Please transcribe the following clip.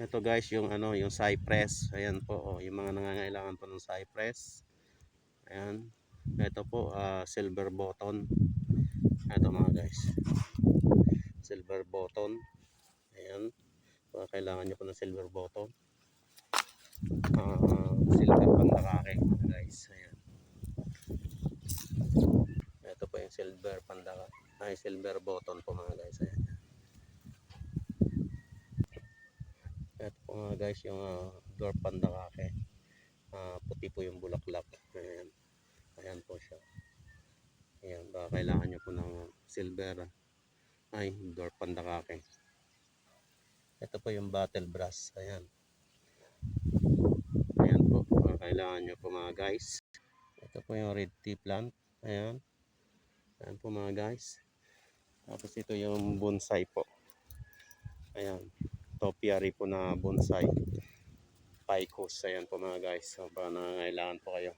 Ito guys, yung ano, yung cypress. Ayan po, oh, yung mga nangangailangan po ng cypress. Ayan. Ito po, ah, silver button. Ito mga guys. Silver button. Ayan. Kung kailangan nyo po ng silver button. Ah, silver pandakake guys. Ayan. Ito po yung silver pandaka. Ay, silver button po mga guys. Ayan. Ito po mga guys yung uh, dwarf pandakake. Ah, puti po yung bulaklak. Ayan. Ayan po siya. Ayan, baka kailangan nyo po ng silver. Ay, dwarf pandakake. Ito po yung battle brass. Ayan. Ayan po. Baka kailangan nyo po mga guys. Ito po yung red tea plant. Ayan. Ayan po mga guys. Tapos ito yung bonsai po. Ayan. Topiary po na bonsai. Picos. Ayan po mga guys. So, baka nangangailangan po kayo.